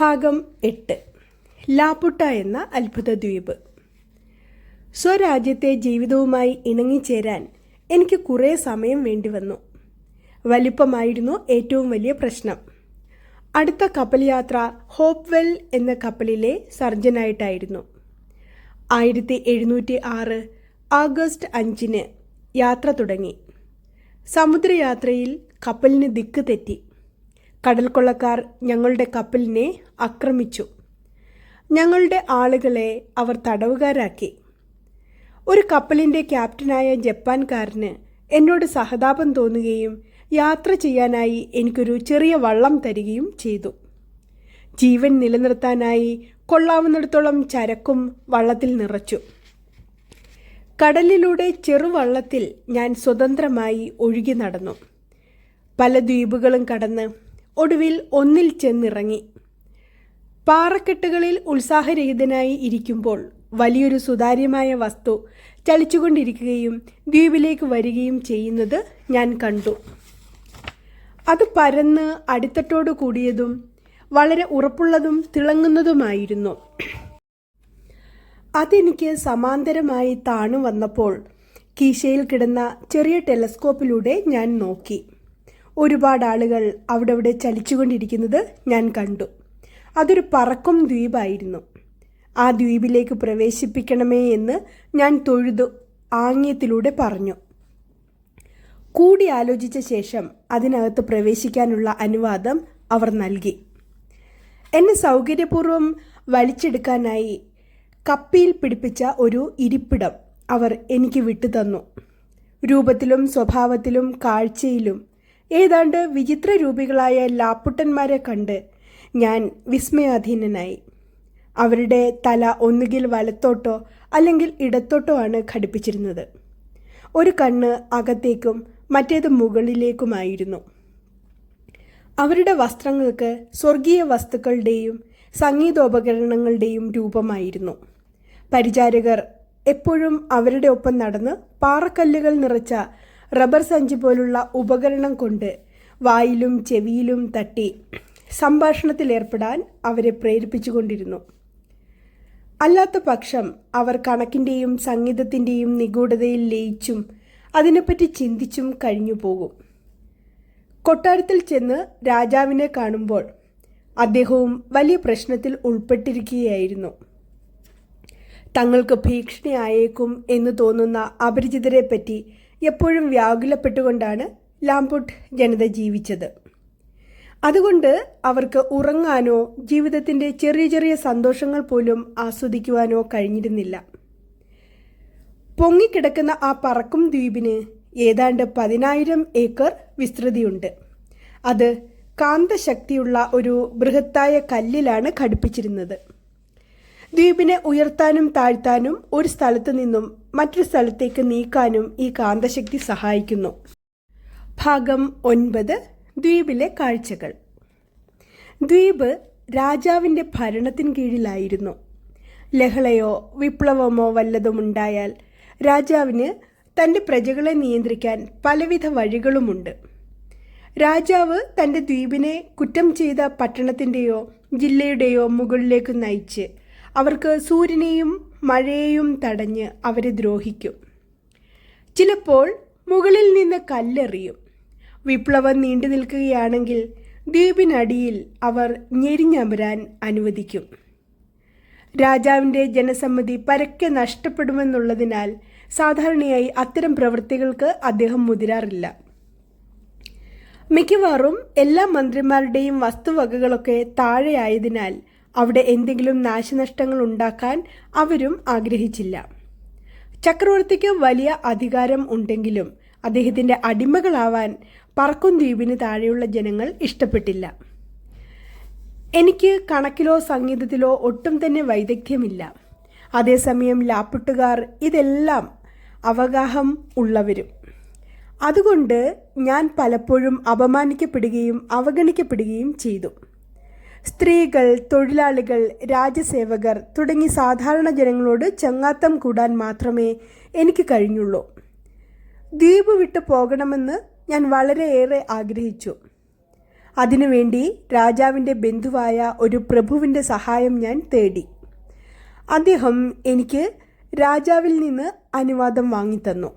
ഭാഗം എട്ട്. ലാപുട്ട എന്ന അത്ഭുത ദ്വീപ്. സ്വരാജ്യത്തെ ജീവിതവുമായി ഇണങ്ങിച്ചേരാൻ എനിക്ക് കുറേ സമയം വേണ്ടി വന്നു. വലിപ്പമായിരുന്നു ഏറ്റവും വലിയ പ്രശ്നം. അടുത്ത കപ്പൽ യാത്ര ഹോപ്വെൽ എന്ന കപ്പലിലെ സർജനായിട്ടായിരുന്നു. ആയിരത്തി എഴുന്നൂറ്റി ആറ് ആഗസ്റ്റ് അഞ്ചിന് യാത്ര തുടങ്ങി. സമുദ്രയാത്രയിൽ കപ്പലിന് ദിക്ക് തെറ്റി. കടൽക്കൊള്ളക്കാർ ഞങ്ങളുടെ കപ്പലിനെ ആക്രമിച്ചു. ഞങ്ങളുടെ ആളുകളെ അവർ തടവുകാരാക്കി. ഒരു കപ്പലിന്റെ ക്യാപ്റ്റനായ ജപ്പാൻകാരന് എന്നോട് സഹതാപം തോന്നുകയും യാത്ര ചെയ്യാനായി എനിക്കൊരു ചെറിയ വള്ളം തരികയും ചെയ്തു. ജീവൻ നിലനിർത്താനായി കൊള്ളാവുന്നിടത്തോളം ചരക്കും വള്ളത്തിൽ നിറച്ചു. കടലിലൂടെ ചെറുവള്ളത്തിൽ ഞാൻ സ്വതന്ത്രമായി ഒഴുകി നടന്നു. പല ദ്വീപുകളും കടന്ന് ഒടുവിൽ ഒന്നിൽ ചെന്നിറങ്ങി. പാറക്കെട്ടുകളിൽ ഉത്സാഹരഹിതനായി ഇരിക്കുമ്പോൾ വലിയൊരു സുതാര്യമായ വസ്തു ചലിച്ചുകൊണ്ടിരിക്കുകയും ദ്വീപിലേക്ക് വരികയും ചെയ്യുന്നത് ഞാൻ കണ്ടു. അത് പരന്ന് അടിത്തട്ടോട് കൂടിയതും വളരെ ഉറപ്പുള്ളതും തിളങ്ങുന്നതുമായിരുന്നു. അതെനിക്ക് സമാന്തരമായി താണു വന്നപ്പോൾ കീശയിൽ കിടന്ന ചെറിയ ടെലസ്കോപ്പിലൂടെ ഞാൻ നോക്കി. ഒരുപാട് ആളുകൾ അവിടെ അവിടെ ചലിച്ചുകൊണ്ടിരിക്കുന്നത് ഞാൻ കണ്ടു. അതൊരു പറക്കും ദ്വീപായിരുന്നു. ആ ദ്വീപിലേക്ക് പ്രവേശിപ്പിക്കണമേ എന്ന് ഞാൻ തൊഴുതു ആംഗ്യത്തിലൂടെ പറഞ്ഞു. കൂടി ആലോചിച്ച ശേഷം അതിനകത്ത് പ്രവേശിക്കാനുള്ള അനുവാദം അവർ നൽകി. എന്നെ സൗകര്യപൂർവം വലിച്ചെടുക്കാനായി കപ്പിയിൽ പിടിപ്പിച്ച ഒരു ഇരിപ്പിടം അവർ എനിക്ക് വിട്ടുതന്നു. രൂപത്തിലും സ്വഭാവത്തിലും കാഴ്ചയിലും ഏതാണ്ട് വിചിത്ര രൂപികളായ ലാപ്പുട്ടന്മാരെ കണ്ട് ഞാൻ വിസ്മയാധീനനായി. അവരുടെ തല ഒന്നുകിൽ വലത്തോട്ടോ അല്ലെങ്കിൽ ഇടത്തോട്ടോ ആണ് ഘടിപ്പിച്ചിരുന്നത്. ഒരു കണ്ണ് അകത്തേക്കും മറ്റേത് മുകളിലേക്കുമായിരുന്നു. അവരുടെ വസ്ത്രങ്ങൾക്ക് സ്വർഗീയ വസ്തുക്കളുടെയും സംഗീതോപകരണങ്ങളുടെയും രൂപമായിരുന്നു. പരിചാരകർ എപ്പോഴും അവരുടെ ഒപ്പം നടന്ന് പാറക്കല്ലുകൾ നിറച്ച റബ്ബർ സഞ്ചി പോലുള്ള ഉപകരണം കൊണ്ട് വായിലും ചെവിയിലും തട്ടി സംഭാഷണത്തിലേർപ്പെടാൻ അവരെ പ്രേരിപ്പിച്ചുകൊണ്ടിരുന്നു. അല്ലാത്ത പക്ഷം അവർ കണക്കിന്റെയും സംഗീതത്തിന്റെയും നിഗൂഢതയിൽ ലയിച്ചും അതിനെപ്പറ്റി ചിന്തിച്ചും കഴിഞ്ഞു പോകും. കൊട്ടാരത്തിൽ ചെന്ന് രാജാവിനെ കാണുമ്പോൾ അദ്ദേഹവും വലിയ പ്രശ്നത്തിൽ ഉൾപ്പെട്ടിരിക്കുകയായിരുന്നു. തങ്ങൾക്ക് ഭീഷണി ആയേക്കും എന്ന് തോന്നുന്ന അപരിചിതരെപ്പറ്റി എപ്പോഴും വ്യാകുലപ്പെട്ടുകൊണ്ടാണ് ലാംപുട്ട് ജനത ജീവിച്ചത്. അതുകൊണ്ട് അവർക്ക് ഉറങ്ങാനോ ജീവിതത്തിന്റെ ചെറിയ ചെറിയ സന്തോഷങ്ങൾ പോലും ആസ്വദിക്കുവാനോ കഴിഞ്ഞിരുന്നില്ല. പൊങ്ങിക്കിടക്കുന്ന ആ പറക്കും ദ്വീപിന് ഏതാണ്ട് പതിനായിരം ഏക്കർ വിസ്തൃതിയുണ്ട്. അത് കാന്തശക്തിയുള്ള ഒരു ബൃഹത്തായ കല്ലിലാണ് ഘടിപ്പിച്ചിരുന്നത്. ദ്വീപിനെ ഉയർത്താനും താഴ്ത്താനും ഒരു സ്ഥലത്തു നിന്നും മറ്റൊരു സ്ഥലത്തേക്ക് നീക്കാനും ഈ കാന്തശക്തി സഹായിക്കുന്നു. ഭാഗം ഒൻപത് ദ്വീപിലെ കാഴ്ചകൾ. ദ്വീപ് രാജാവിന്റെ ഭരണത്തിന് കീഴിലായിരുന്നു. ലഹളയോ വിപ്ലവമോ വല്ലതും ഉണ്ടായാൽ രാജാവിന് തന്റെ പ്രജകളെ നിയന്ത്രിക്കാൻ പലവിധ വഴികളുമുണ്ട്. രാജാവ് തന്റെ ദ്വീപിനെ കുറ്റം ചെയ്ത പട്ടണത്തിന്റെയോ ജില്ലയുടെയോ മുകളിലേക്ക് നയിച്ച് അവർക്ക് സൂര്യനെയും മഴയെയും തടഞ്ഞ് അവരെ ദ്രോഹിക്കും. ചിലപ്പോൾ മുകളിൽ നിന്ന് കല്ലെറിയും. വിപ്ലവം നീണ്ടു നിൽക്കുകയാണെങ്കിൽ ദ്വീപിനടിയിൽ അവർ ഞെരിഞ്ഞമരാൻ അനുവദിക്കും. രാജാവിന്റെ ജനസമ്മതി പരക്കെ നഷ്ടപ്പെടുമെന്നുള്ളതിനാൽ സാധാരണയായി അത്തരം പ്രവൃത്തികൾക്ക് അദ്ദേഹം മുതിരാറില്ല. മിക്കവാറും എല്ലാ മന്ത്രിമാരുടെയും വസ്തുവകകളൊക്കെ താഴെയായതിനാൽ അവിടെ എന്തെങ്കിലും നാശനഷ്ടങ്ങൾ ഉണ്ടാക്കാൻ അവരും ആഗ്രഹിച്ചില്ല. ചക്രവർത്തിക്ക് വലിയ അധികാരം ഉണ്ടെങ്കിലും അദ്ദേഹത്തിന്റെ അടിമകളാവാൻ പറക്കും ദ്വീപിന് താഴെയുള്ള ജനങ്ങൾ ഇഷ്ടപ്പെട്ടില്ല. എനിക്ക് കണക്കിലോ സംഗീതത്തിലോ ഒട്ടും തന്നെ വൈദഗ്ധ്യമില്ല. അതേസമയം ലാപ്പിട്ടുകാർ ഇതെല്ലാം അവഗാഹം ഉള്ളവരും. അതുകൊണ്ട് ഞാൻ പലപ്പോഴും അപമാനിക്കപ്പെടുകയും അവഗണിക്കപ്പെടുകയും ചെയ്തു. സ്ത്രീകൾ തൊഴിലാളികൾ രാജ്യസേവകർ തുടങ്ങി സാധാരണ ജനങ്ങളോട് ചങ്ങാത്തം കൂടാൻ മാത്രമേ എനിക്ക് കഴിഞ്ഞുള്ളൂ. ദ്വീപ് വിട്ട് പോകണമെന്ന് ഞാൻ വളരെയേറെ ആഗ്രഹിച്ചു. അതിനുവേണ്ടി രാജാവിന്റെ ബന്ധുവായ ഒരു പ്രഭുവിന്റെ സഹായം ഞാൻ തേടി. അദ്ദേഹം എനിക്ക് രാജാവിൽ നിന്ന് അനുവാദം വാങ്ങിത്തന്നു.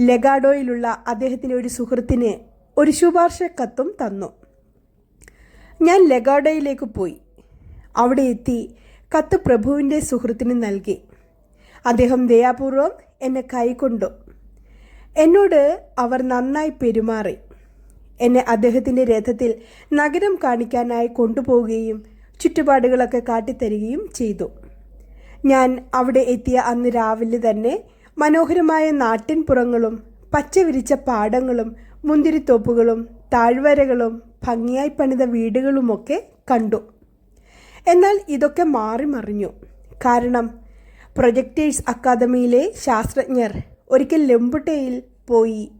ലഗാഡോയിലുള്ള അദ്ദേഹത്തിന്റെ ഒരു സുഹൃത്തിന് ഒരു ശുപാർശ കത്തും തന്നു. ഞാൻ ലഗാഡയിലേക്ക് പോയി. അവിടെ എത്തി കത്ത് പ്രഭുവിന്റെ സുഹൃത്തിന് നൽകി. അദ്ദേഹം ദയാപൂർവം എന്നെ കൈക്കൊണ്ടു. എന്നോട് അവർ നന്നായി പെരുമാറി. എന്നെ അദ്ദേഹത്തിന്റെ രഥത്തിൽ നഗരം കാണിക്കാനായി കൊണ്ടുപോവുകയും ചുറ്റുപാടുകളൊക്കെ കാട്ടിത്തരികയും ചെയ്തു. ഞാൻ അവിടെ എത്തിയ അന്ന് രാവിലെ തന്നെ മനോഹരമായ നാട്ടിൻപുറങ്ങളും പച്ചവിരിച്ച പാടങ്ങളും മുന്തിരിത്തോപ്പുകളും താഴ്വരകളും ഭംഗിയായി പണിത വീടുകളുമൊക്കെ കണ്ടു. എന്നാൽ ഇതൊക്കെ മാറി മറിഞ്ഞു. കാരണം പ്രൊജക്റ്റേഴ്സ് അക്കാദമിയിലെ ശാസ്ത്രജ്ഞർ ഒരിക്കൽ ലെമ്പുട്ടയിൽ പോയി.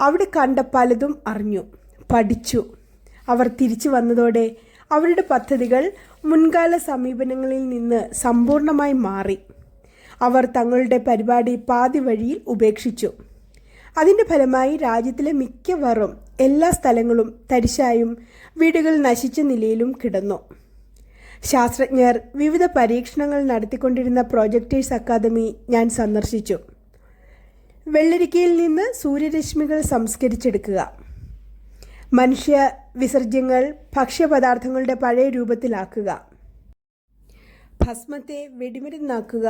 അവിടെ കണ്ട പലതും അറിഞ്ഞു പഠിച്ചു. അവർ തിരിച്ചു വന്നതോടെ അവരുടെ പദ്ധതികൾ മുൻകാല സമീപനങ്ങളിൽ നിന്ന് സമ്പൂർണമായി മാറി. അവർ തങ്ങളുടെ പരിപാടി പാതി വഴിയിൽ ഉപേക്ഷിച്ചു. അതിന്റെ ഫലമായി രാജ്യത്തിലെ മിക്കവാറും എല്ലാ സ്ഥലങ്ങളും തരിശായും വീടുകൾ നശിച്ച നിലയിലും കിടന്നു. ശാസ്ത്രജ്ഞർ വിവിധ പരീക്ഷണങ്ങൾ നടത്തിക്കൊണ്ടിരുന്ന പ്രോജക്ടേഴ്സ് അക്കാദമി ഞാൻ സന്ദർശിച്ചു. വെള്ളരിക്കയിൽ നിന്ന് സൂര്യരശ്മികൾ സംസ്കരിച്ചെടുക്കുക. മനുഷ്യ വിസർജ്യങ്ങൾ ഭക്ഷ്യപദാർത്ഥങ്ങളുടെ പഴയ രൂപത്തിലാക്കുക. ഭസ്മത്തെ വെടിമരുന്നാക്കുക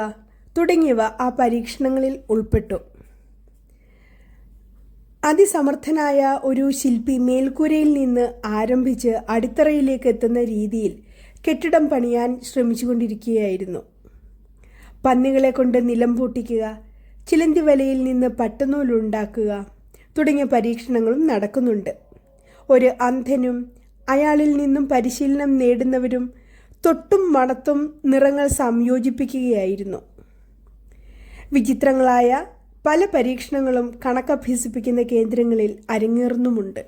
തുടങ്ങിയവ ആ പരീക്ഷണങ്ങളിൽ ഉൾപ്പെട്ടു. അതിസമർത്ഥനായ ഒരു ശില്പി മേൽക്കൂരയിൽ നിന്ന് ആരംഭിച്ച് അടിത്തറയിലേക്ക് എത്തുന്ന രീതിയിൽ കെട്ടിടം പണിയാൻ ശ്രമിച്ചുകൊണ്ടിരിക്കുകയായിരുന്നു. പന്നികളെ കൊണ്ട് നിലം പൂട്ടിക്കുക ചിലന്തി വലയിൽ നിന്ന് പട്ടുനൂലുണ്ടാക്കുക തുടങ്ങിയ പരീക്ഷണങ്ങളും നടക്കുന്നുണ്ട്. ഒരു അന്ധനും അയാളിൽ നിന്നും പരിശീലനം നേടുന്നവരും തൊട്ടും മണത്തും നിറങ്ങൾ സംയോജിപ്പിക്കുകയായിരുന്നു. വിചിത്രങ്ങളായ പല പരീക്ഷണങ്ങളും കണക്കഭ്യസിപ്പിക്കുന്ന കേന്ദ്രങ്ങളിൽ അരങ്ങേറുന്നുമുണ്ട്.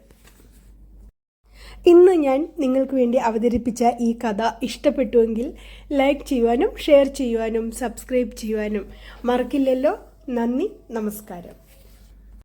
ഇന്ന് ഞാൻ നിങ്ങൾക്ക് വേണ്ടി അവതരിപ്പിച്ച ഈ കഥ ഇഷ്ടപ്പെട്ടുവെങ്കിൽ ലൈക്ക് ചെയ്യുവാനും ഷെയർ ചെയ്യുവാനും സബ്സ്ക്രൈബ് ചെയ്യുവാനും മറക്കില്ലല്ലോ. നന്ദി നമസ്കാരം.